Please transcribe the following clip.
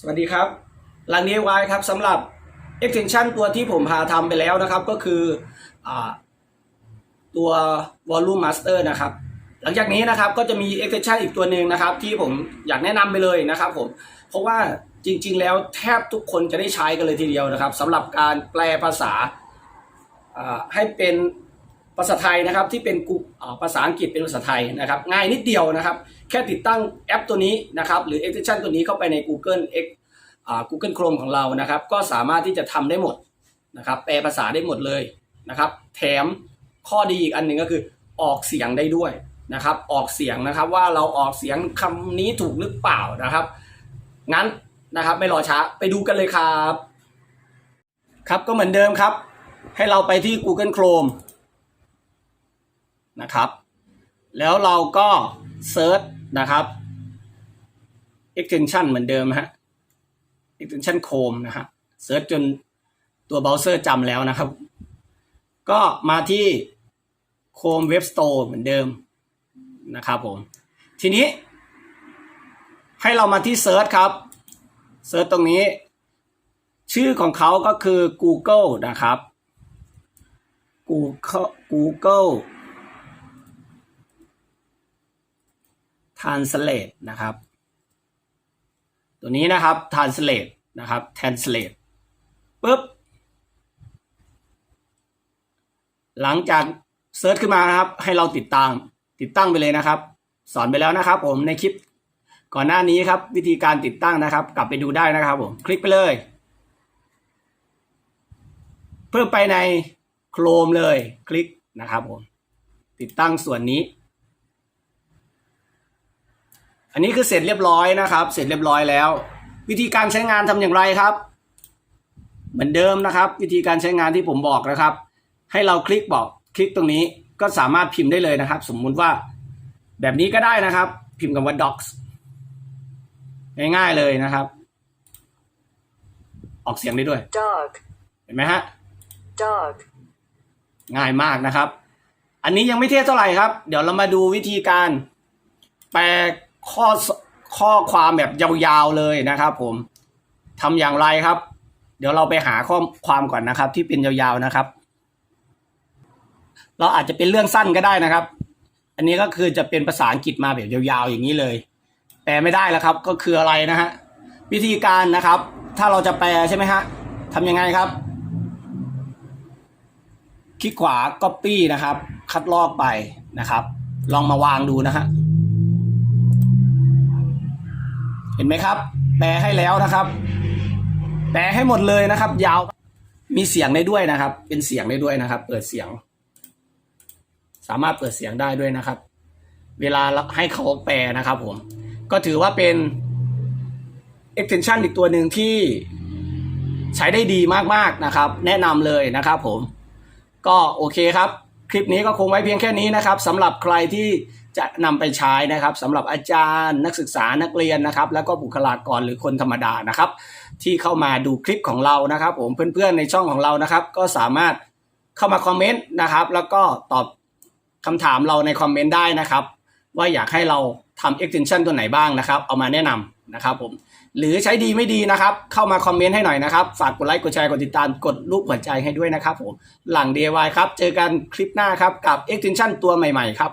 สวัสดีครับหลังนี้ไว้ครับสำหรับ extension ตัวที่ผมพาทำไปแล้วนะครับก็คืออตัว volume master นะครับ หลังจากนี้นะครับก็จะมี extension อีกตัวหนึ่งนะครับ ที่ผมอยากแนะนำไปเลยนะครับผมเพราะว่าจริง ๆ แล้วแทบทุกคนจะได้ใช้กันเลยทีเดียวนะครับสำหรับการแปลภาษาให้เป็น ภาษาไทยนะครับที่เป็นกูอ่าภาษาอังกฤษเป็นภาษาไทยนะครับง่ายนิดเดียวนะครับ แค่ติดตั้งแอปตัวนี้นะครับหรือ extension ตัวนี้เข้าไปใน Google X อ่า Google Chrome ของเรานะครับ ก็สามารถที่จะทำได้หมดนะครับแปลภาษาได้หมดเลยนะครับ แถมข้อดีอีกอันหนึ่งก็คือออกเสียงได้ด้วยนะครับ ออกเสียงนะครับว่าเราออกเสียงคำนี้ถูกหรือเปล่านะครับ งั้นนะครับไม่รอช้าไปดูกันเลยครับ ครับก็เหมือนเดิมครับ ให้เราไปที่ Google Chrome นะครับ แล้วเราก็เซิร์ชนะครับ extension เหมือนเดิมฮะ extension Chrome นะฮะเซิร์ชจนตัวเบราว์เซอร์จำแล้วนะครับ ก็มาที่ Chrome Web Store เหมือนเดิมนะครับผม ทีนี้ ให้เรามาที่เซิร์ชครับเซิร์ชตรงนี้ ชื่อของเขาก็คือ Google นะครับ Google Google Translate นะครับ ตัวนี้นะครับ translate นะครับ translate ปุ๊บ หลังจากเซิร์ชขึ้นมานะครับ ให้เราติดตั้งติดตั้งไปเลยนะครับ สอนไปแล้วนะครับ ผมในคลิปก่อนหน้านี้ครับ วิธีการติดตั้งนะครับ กลับไปดูได้นะครับผมคลิกไปเลย เพื่อไปใน Chrome เลยคลิกนะครับผมติดตั้งส่วนนี้ อันนี้คือเสร็จเรียบร้อยนะครับ เสร็จเรียบร้อยแล้ว วิธีการใช้งานทำอย่างไรครับ เหมือนเดิมนะครับ วิธีการใช้งานที่ผมบอกนะครับ ให้เราคลิกบอกคลิกตรงนี้ก็สามารถพิมพ์ได้เลยนะครับ สมมุติว่าแบบนี้ก็ได้นะครับ พิมพ์คำว่า docs ง่ายๆเลยนะครับ ออกเสียงได้ด้วย dog, เห็นไหมฮะ dog, ง่ายมากนะครับ อันนี้ยังไม่เท่เท่าไหร่ครับ เดี๋ยวเรามาดูวิธีการแปล ข้อข้อความแบบยาวๆเลยนะครับ ผมทำอย่างไรครับ เดี๋ยวเราไปหาข้อความก่อนนะครับ ที่เป็นยาวๆนะครับ เราอาจจะเป็นเรื่องสั้นก็ได้นะครับ อันนี้ก็คือจะเป็นภาษาอังกฤษมาแบบยาวๆอย่างนี้เลย แปลไม่ได้แล้วครับ ก็คืออะไรนะฮะวิธีการนะครับ ถ้าเราจะแปลใช่ไหมฮะทำยังไงครับ คลิกขวา Copy นะครับ คัดลอกไปนะครับ ลองมาวางดูนะฮะ เห็นไหมครับ แปลให้แล้วนะครับ แปลให้หมดเลยนะครับ ยาว มีเสียงได้ด้วยนะครับ เป็นเสียงได้ด้วยนะครับ เปิดเสียง สามารถเปิดเสียงได้ด้วยนะครับ เวลาให้เขาแปลนะครับผม ก็ถือว่าเป็น extension อีกตัวหนึ่งที่ใช้ได้ดีมากๆนะครับ แนะนำเลยนะครับผม ก็โอเคครับ คลิปนี้ก็คงไว้เพียงแค่นี้นะครับสำหรับใครที่ จะนำไปใช้นะครับสำหรับอาจารย์นักศึกษานักเรียนนะครับ แล้วก็บุคลากรหรือคนธรรมดานะครับ ที่เข้ามาดูคลิปของเรานะครับ ผมเพื่อนๆในช่องของเรานะครับ ก็สามารถเข้ามาคอมเมนต์นะครับ แล้วก็ตอบคำถามเราในคอมเมนต์ได้นะครับ ว่าอยากให้เราทำ extension ตัวไหนบ้างนะครับ เอามาแนะนำนะครับผมหรือใช้ดีไม่ดีนะครับ เข้ามาคอมเมนต์ให้หน่อยนะครับ ฝากกดไลค์กดแชร์กดติดตามกดรูปหัวใจให้ด้วยนะครับผมหลัง DIY ครับ เจอกันคลิปหน้าครับกับ extension ตัวใหม่ๆครับ